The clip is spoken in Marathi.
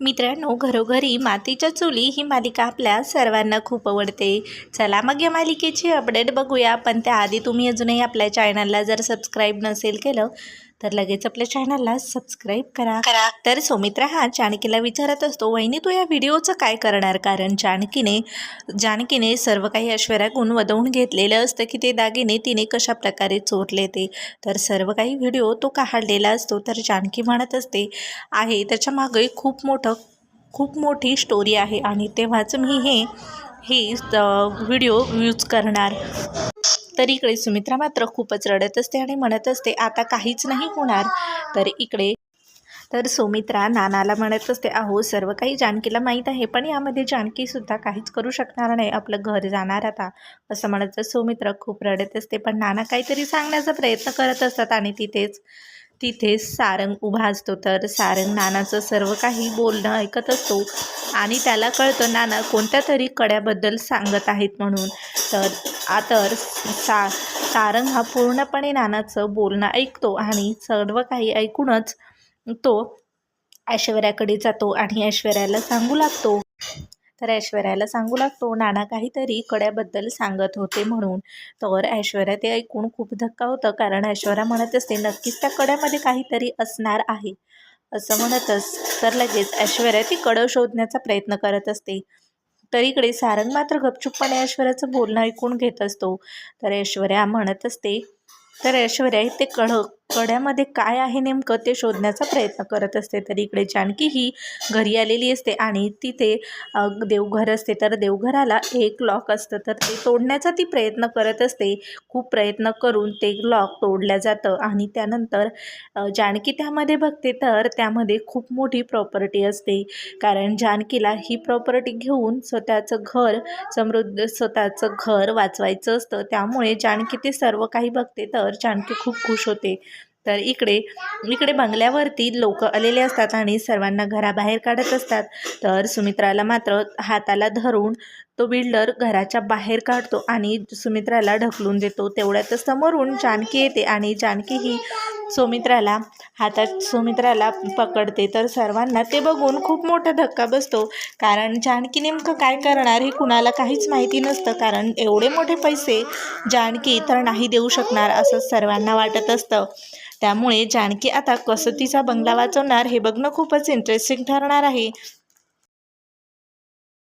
मित्रांनो घरोघरी मातीच्या चुली ही मालिका आपल्या सर्वांना खूप आवडते. चला मग या मालिकेची अपडेट बघूया. पण त्याआधी तुम्ही अजूनही आपल्या चॅनलला जर सबस्क्राईब नसेल केलं तर लगेच आपल्या चॅनलला सबस्क्राईब करा. करा. तर सौमित्रा हा जानकीला विचारत असतो वहिनी तू या व्हिडिओचं काय करणार? कारण जानकीने जानकीने सर्व काही ऐश्वर्याकडून वदवून घेतलेलं असतं की ते दागिने तिने कशा प्रकारे चोरले ते. तर सर्व काही व्हिडिओ तो काढलेला असतो. तर जानकी म्हणत असते आहे त्याच्यामागे खूप मोठं खूप मोठी स्टोरी आहे आणि तेव्हाच मी हे हे व्हिडिओ यूज करणार. तर इकडे सुमित्रा मात्र खूपच रडत असते आणि म्हणत असते आता काहीच नाही होणार. तर इकडे तर सुमित्रा नानाला म्हणत असते अहो सर्व काही जानकीला माहीत आहे पण यामध्ये जानकीसुद्धा काहीच करू शकणार नाही आपलं घर जाणार आता. असं म्हणत सुमित्रा खूप रडत असते पण नाना काहीतरी सांगण्याचा प्रयत्न करत असतात आणि तिथेच तिथेच सारंग उभा असतो. तर सारंग नानाचं सर्व काही बोलणं ऐकत असतो आणि त्याला कळतं नाना कोणत्या तरी कड्याबद्दल सांगत आहेत म्हणून. तर आतर सा सारंग हा पूर्णपणे नानाचं बोलणं ऐकतो आणि सर्व काही ऐकूनच तो ऐश्वर्याकडे जातो आणि ऐश्वर्याला सांगू लागतो. तर ऐश्वर्याला सांगू लागतो नाना काहीतरी कड्याबद्दल सांगत होते म्हणून. तर ऐश्वर्या ते ऐकून खूप धक्का होतं कारण ऐश्वर्या म्हणत असते नक्कीच त्या कड्यामध्ये काहीतरी असणार आहे. असं म्हणतच तर लगेच ऐश्वर्या ती कडं शोधण्याचा प्रयत्न करत असते. तर इकडे सारंग मात्र गपचूपपणे ऐश्वर्याचं बोलणं ऐकून घेत असतो. तर ऐश्वर्या म्हणत असते तर ऐश्वर्या ते कड कड्यामध्ये काय आहे नेमकं ते शोधण्याचा प्रयत्न करत असते. तर इकडे जानकी ही घरी आलेली असते आणि तिथे देवघर असते. तर देवघराला एक लॉक असतं. तर ते तोडण्याचा ती प्रयत्न करत असते. खूप प्रयत्न करून ते लॉक तोडलं जातं आणि त्यानंतर जानकी त्यामध्ये बघते. तर त्यामध्ये खूप मोठी प्रॉपर्टी असते. कारण जानकीला ही प्रॉपर्टी घेऊन स्वतःचं घर समृद्ध स्वतःचं घर वाचवायचं असतं. त्यामुळे जानकी ते सर्व काही बघते. तर जानकी खूप खुश होते. तर इकडे इकडे बंगल्यावरती लोक आलेले असतात आणि सर्वांना घराबाहेर काढत असतात. तर सुमित्राला मात्र हाताला धरून तो बिल्डर घराच्या बाहेर काढतो आणि सुमित्राला ढकलून देतो. तेवढ्यातच समोरून जानकी येते आणि जानकी ही सुमित्राला हातात सुमित्राला पकडते. तर सर्वांना ते बघून खूप मोठा धक्का बसतो. कारण जानकी नेमकं काय करणार हे कुणाला काहीच माहिती नसतं. कारण एवढे मोठे पैसे जानकी तर नाही देऊ शकणार असं सर्वांना वाटत असतं. त्यामुळे जानकी आता कसं तिचा बंगला वाचवणार हे बघणं खूपच इंटरेस्टिंग ठरणार आहे.